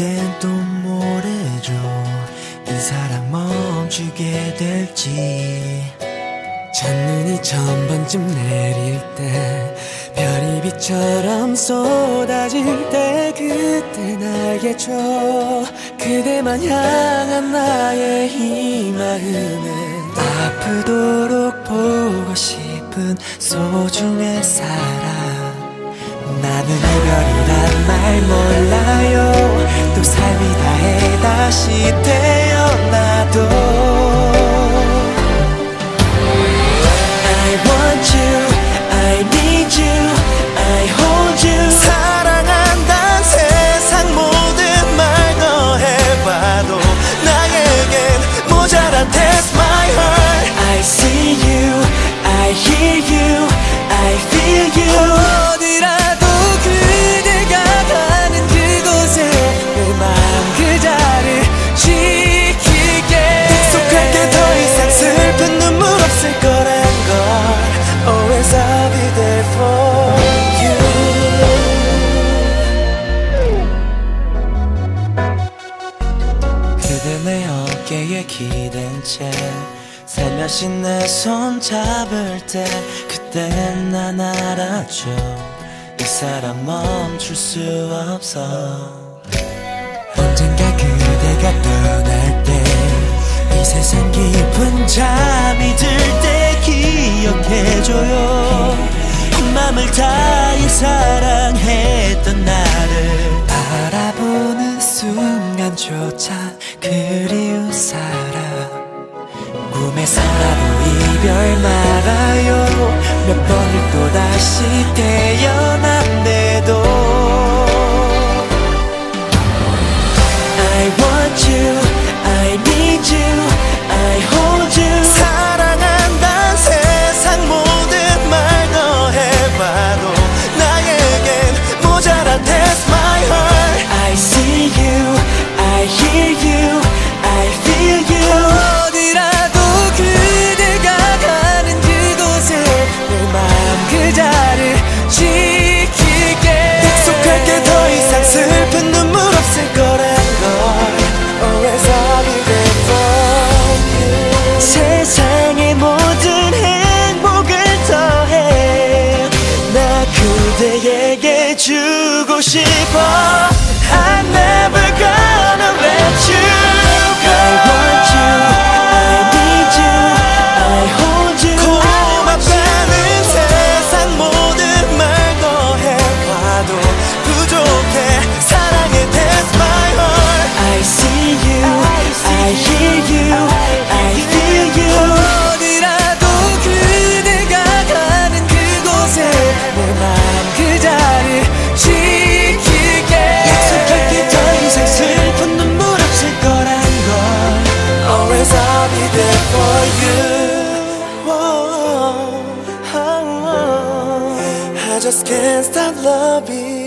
그땐 또 모르죠 이 사랑 멈추게 될지. 첫눈이 처음 번쯤 내릴 때 별이 빛처럼 쏟아질 때 그때 날개쳐 그대만 향한 나의 이 마음은 아프도록 보고 싶은 소중한 사람 나는 이별이란 말 몰라요. 또 삶이 다해 다시 태 기댄 채 살며시 내 손 잡을 때 그땐 난 알았죠 이 사람 멈출 수 없어. 언젠가 그대가 떠날 때 이 세상 깊은 잠이 들 때 기억해줘요. 맘을 다해 사랑했던 나를 바라보는 순간조차 그리운 사람. 꿈에서라도 이별 말아요. 몇 번을 또다시 태어 주고 싶어 I'm never gonna let you just can't stop loving